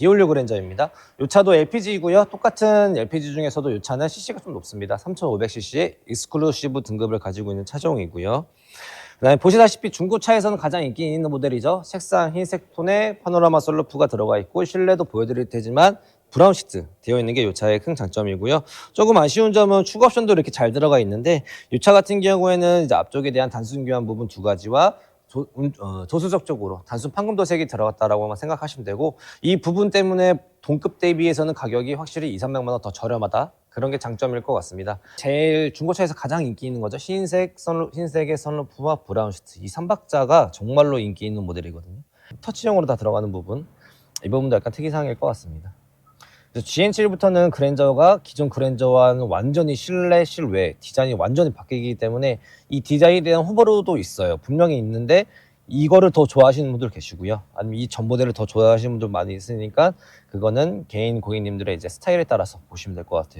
디올류 그랜저입니다. 이 차도 LPG이고요. 똑같은 LPG 중에서도 이 차는 CC가 좀 높습니다. 3500cc의 익스클루시브 등급을 가지고 있는 차종이고요. 그다음에 보시다시피 중고차에서는 가장 인기 있는 모델이죠. 색상 흰색 톤에 파노라마 솔루프가 들어가 있고 실내도 보여드릴 테지만 브라운 시트 되어 있는 게 이 차의 큰 장점이고요. 조금 아쉬운 점은 추가 옵션도 이렇게 잘 들어가 있는데 이 차 같은 경우에는 이제 앞쪽에 대한 단순 교환 부분 두 가지와 조, 음, 어, 조수석 쪽으로 단순 판금 도색이 들어갔다라고만 생각하시면 되고 이 부분 때문에 동급 대비해서는 가격이 확실히 2, 300만 원 더 저렴하다. 그런 게 장점일 것 같습니다. 제일 중고차에서 가장 인기 있는 거죠. 흰색 선루, 흰색의 선루프와 브라운 시트. 이 3박자가 정말로 인기 있는 모델이거든요. 터치형으로 다 들어가는 부분. 이 부분도 약간 특이사항일 것 같습니다. GN7부터는 그랜저가 기존 그랜저와는 완전히 실내 실외 디자인이 완전히 바뀌기 때문에 이 디자인에 대한 호불호도 있어요. 분명히 있는데 이거를 더 좋아하시는 분들 계시고요. 아니면 이 전 모델을 더 좋아하시는 분들 많이 있으니까 그거는 개인 고객님들의 이제 스타일에 따라서 보시면 될 것 같아요.